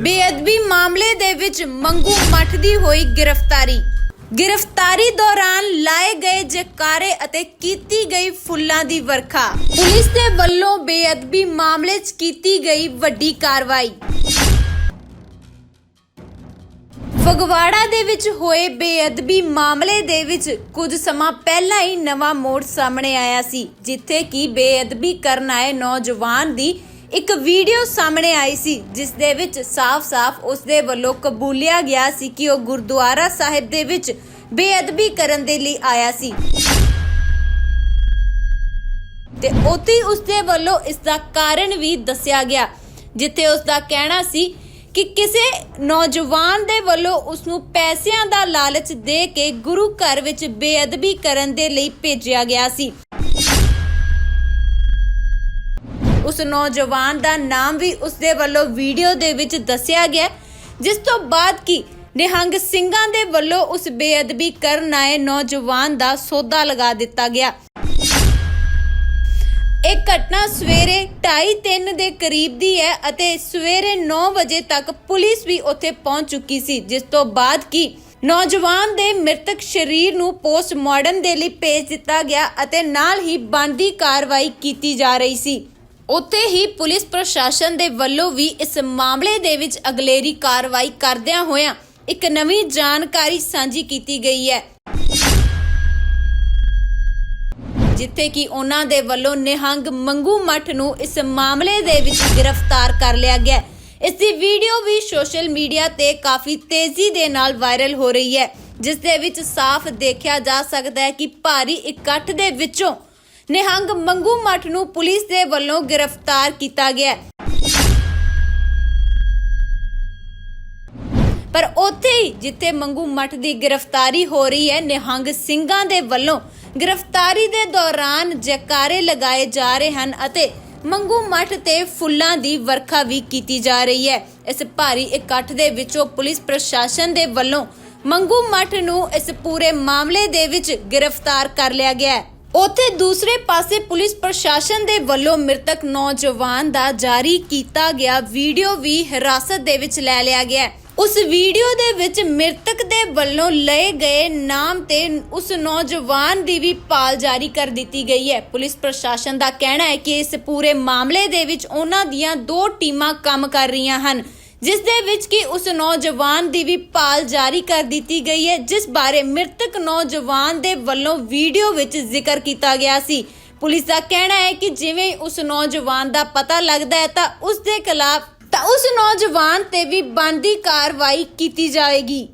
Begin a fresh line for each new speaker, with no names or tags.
ਬੇਅਦਬੀ ਮਾਮਲੇ ਦੇ ਵਿੱਚ ਮੰਗੂ ਮੱਠ ਦੀ ਹੋਈ ਗ੍ਰਿਫਤਾਰੀ। ਗ੍ਰਿਫਤਾਰੀ ਦੌਰਾਨ ਲਾਏ ਗਏ ਜਕਾਰੇ ਅਤੇ ਕੀਤੀ ਗਈ ਫੁੱਲਾਂ ਦੀ ਵਰਖਾ। ਪੁਲਿਸ ਦੇ ਵੱਲੋਂ ਬੇਅਦਬੀ ਮਾਮਲੇ 'ਚ ਕੀਤੀ ਗਈ ਵੱਡੀ ਕਾਰਵਾਈ। ਫਗਵਾੜਾ ਦੇ ਵਿੱਚ ਹੋਏ ਬੇਅਦਬੀ ਮਾਮਲੇ ਦੇ ਵਿੱਚ ਕੁਝ ਸਮਾਂ ਪਹਿਲਾਂ ਹੀ ਨਵਾਂ ਮੋੜ ਸਾਹਮਣੇ ਆਇਆ ਸੀ, ਜਿੱਥੇ ਕਿ ਬੇਅਦਬੀ ਕਰਨ ਆਏ ਨੌਜਵਾਨ ਦੀ ਇੱਕ ਵੀਡੀਓ ਸਾਹਮਣੇ ਆਈ ਸੀ, ਜਿਸ ਦੇ ਵਿੱਚ ਸਾਫ਼-ਸਾਫ਼ ਉਸ ਦੇ ਵੱਲੋਂ ਕਬੂਲਿਆ ਗਿਆ ਸੀ ਕਿ ਉਹ ਗੁਰਦੁਆਰਾ ਸਾਹਿਬ ਦੇ ਵਿੱਚ ਬੇਅਦਬੀ ਕਰਨ ਦੇ ਲਈ ਆਇਆ ਸੀ। ਤੇ ਉੱਥੇ ਹੀ ਉਸ ਦੇ ਵੱਲੋਂ ਇਸ ਦਾ ਕਾਰਨ ਵੀ ਦੱਸਿਆ ਗਿਆ, ਜਿੱਥੇ ਉਸ ਦਾ ਕਹਿਣਾ ਸੀ ਕਿ ਕਿਸੇ ਨੌਜਵਾਨ ਦੇ ਵੱਲੋਂ ਉਸ ਨੂੰ ਪੈਸਿਆਂ ਦਾ ਲਾਲਚ ਦੇ ਕੇ ਗੁਰੂ ਘਰ ਵਿੱਚ ਬੇਅਦਬੀ ਕਰਨ ਦੇ ਲਈ ਭੇਜਿਆ ਗਿਆ ਸੀ। ਉਸ ਨੌਜਵਾਨ ਦਾ ਨਾਮ ਵੀ ਉਸ ਦੇ ਵੱਲੋਂ ਵੀਡੀਓ ਦੇ ਵਿੱਚ ਦੱਸਿਆ ਗਿਆ ਜਿਸ ਤੋਂ ਬਾਅਦ ਕੀ ਨਿਹੰਗ ਸਿੰਘਾਂ ਦੇ ਵੱਲੋਂ ਉਸ ਬੇਅਦਬੀ ਕਰਨ ਆਏ ਨੌਜਵਾਨ ਦਾ ਸੌਦਾ ਲਗਾ ਦਿੱਤਾ ਗਿਆ। ਇਹ ਘਟਨਾ ਸਵੇਰੇ 2:30 ਦੇ ਕਰੀਬ ਦੀ ਹੈ ਅਤੇ ਸਵੇਰੇ 9 ਵਜੇ ਤੱਕ ਪੁਲਿਸ ਵੀ ਉੱਥੇ ਪਹੁੰਚ ਚੁੱਕੀ ਸੀ, ਜਿਸ ਤੋਂ ਬਾਅਦ ਕੀ ਨੌਜਵਾਨ ਦੇ ਮ੍ਰਿਤਕ ਸਰੀਰ ਨੂੰ ਪੋਸਟਮਾਰਟਮ ਦੇ ਲਈ ਭੇਜ ਦਿੱਤਾ ਗਿਆ ਅਤੇ ਨਾਲ ਹੀ ਬਣਦੀ ਕਾਰਵਾਈ ਕੀਤੀ ਜਾ ਰਹੀ ਸੀ। ਉੱਥੇ ਹੀ ਪੁਲਿਸ ਪ੍ਰਸ਼ਾਸਨ ਦੇ ਵੱਲੋਂ ਵੀ ਇਸ ਮਾਮਲੇ ਦੇ ਵਿੱਚ ਅਗਲੇਰੀ ਕਾਰਵਾਈ ਕਰਦਿਆਂ ਹੋਇਆਂ ਇੱਕ ਨਵੀਂ ਜਾਣਕਾਰੀ ਸਾਂਝੀ ਕੀਤੀ ਗਈ ਹੈ ਜਿੱਥੇ ਕਿ ਉਹਨਾਂ ਦੇ ਵੱਲੋਂ ਨਿਹੰਗ ਮੰਗੂ ਮੱਠ ਨੂੰ ਇਸ ਮਾਮਲੇ ਦੇ ਵਿੱਚ ਗ੍ਰਿਫਤਾਰ ਕਰ ਲਿਆ ਗਿਆ ਹੈ। ਇਸ ਦੀ ਵੀਡੀਓ ਵੀ ਸੋਸ਼ਲ ਮੀਡੀਆ ਤੇ ਕਾਫੀ ਤੇਜ਼ੀ ਦੇ ਨਾਲ ਵਾਇਰਲ ਹੋ ਰਹੀ ਹੈ, ਜਿਸ ਦੇ ਵਿੱਚ ਸਾਫ਼ ਦੇਖਿਆ ਜਾ ਸਕਦਾ ਹੈ ਕਿ ਭਾਰੀ ਇਕੱਠ ਦੇ ਵਿੱਚੋਂ ਨਿਹੰਗ ਮੰਗੂ ਮੱਠ ਨੂੰ ਪੁਲਿਸ ਦੇ ਵੱਲੋਂ ਗ੍ਰਿਫਤਾਰ ਕੀਤਾ ਗਿਆ। ਹੈ ਪਰ ਉੱਥੇ ਹੀ ਜਿੱਥੇ ਮੰਗੂ ਮੱਠ ਦੀ ਗ੍ਰਿਫਤਾਰੀ ਹੋ ਰਹੀ ਹੈ, ਨਿਹੰਗ ਸਿੰਘਾਂ ਦੇ ਵੱਲੋਂ ਗ੍ਰਿਫਤਾਰੀ ਦੇ ਦੌਰਾਨ ਜੈਕਾਰੇ ਲਗਾਏ ਜਾ ਰਹੇ ਹਨ ਅਤੇ ਮੰਗੂ ਮੱਠ ਤੇ ਫੁੱਲਾਂ ਦੀ ਵਰਖਾ ਵੀ ਕੀਤੀ ਜਾ ਰਹੀ ਹੈ। ਇਸ ਭਾਰੀ ਇਕੱਠ ਦੇ ਵਿੱਚੋਂ ਪੁਲਿਸ ਪ੍ਰਸ਼ਾਸਨ ਦੇ ਵੱਲੋਂ ਮੰਗੂ ਮੱਠ ਨੂੰ ਇਸ ਪੂਰੇ ਮਾਮਲੇ ਦੇ ਵਿੱਚ ਗ੍ਰਿਫਤਾਰ ਕਰ ਲਿਆ ਗਿਆ ਹੈ। ਉੱਥੇ ਦੂਸਰੇ ਪਾਸੇ ਪੁਲਿਸ ਪ੍ਰਸ਼ਾਸਨ ਦੇ ਵੱਲੋਂ ਮ੍ਰਿਤਕ ਨੌਜਵਾਨ ਦਾ ਜਾਰੀ ਕੀਤਾ ਗਿਆ ਵੀਡੀਓ ਵੀ ਹਿਰਾਸਤ ਦੇ ਵਿੱਚ ਲੈ ਲਿਆ ਗਿਆ ਹੈ। ਉਸ ਵੀਡੀਓ ਦੇ ਵਿੱਚ ਮ੍ਰਿਤਕ ਦੇ ਵੱਲੋਂ ਲਏ ਗਏ ਨਾਮ ਤੇ ਉਸ ਨੌਜਵਾਨ ਦੀ ਵੀ ਪਾਲ ਜਾਰੀ ਕਰ ਦਿੱਤੀ ਗਈ ਹੈ। ਪੁਲਿਸ ਪ੍ਰਸ਼ਾਸਨ ਦਾ ਕਹਿਣਾ ਹੈ ਕਿ ਇਸ ਪੂਰੇ ਮਾਮਲੇ ਦੇ ਵਿੱਚ ਉਹਨਾਂ ਦੀਆਂ ਦੋ ਟੀਮਾਂ ਕੰਮ ਕਰ ਰਹੀਆਂ ਹਨ। ਜਿਸ ਦੇ ਵਿੱਚ ਕਿ ਉਸ ਨੌਜਵਾਨ ਦੀ ਵੀ ਭਾਲ ਜਾਰੀ ਕਰ ਦਿੱਤੀ ਗਈ ਹੈ, ਜਿਸ ਬਾਰੇ ਮ੍ਰਿਤਕ ਨੌਜਵਾਨ ਦੇ ਵੱਲੋਂ ਵੀਡੀਓ ਵਿੱਚ ਜ਼ਿਕਰ ਕੀਤਾ ਗਿਆ ਸੀ। ਪੁਲਿਸ ਦਾ ਕਹਿਣਾ ਹੈ ਕਿ ਜਿਵੇਂ ਉਸ ਨੌਜਵਾਨ ਦਾ ਪਤਾ ਲੱਗਦਾ ਹੈ, ਤਾਂ ਉਸ ਦੇ ਖਿਲਾਫ ਤਾਂ ਉਸ ਨੌਜਵਾਨ ਤੇ ਵੀ ਬਣਦੀ ਕਾਰਵਾਈ ਕੀਤੀ ਜਾਵੇਗੀ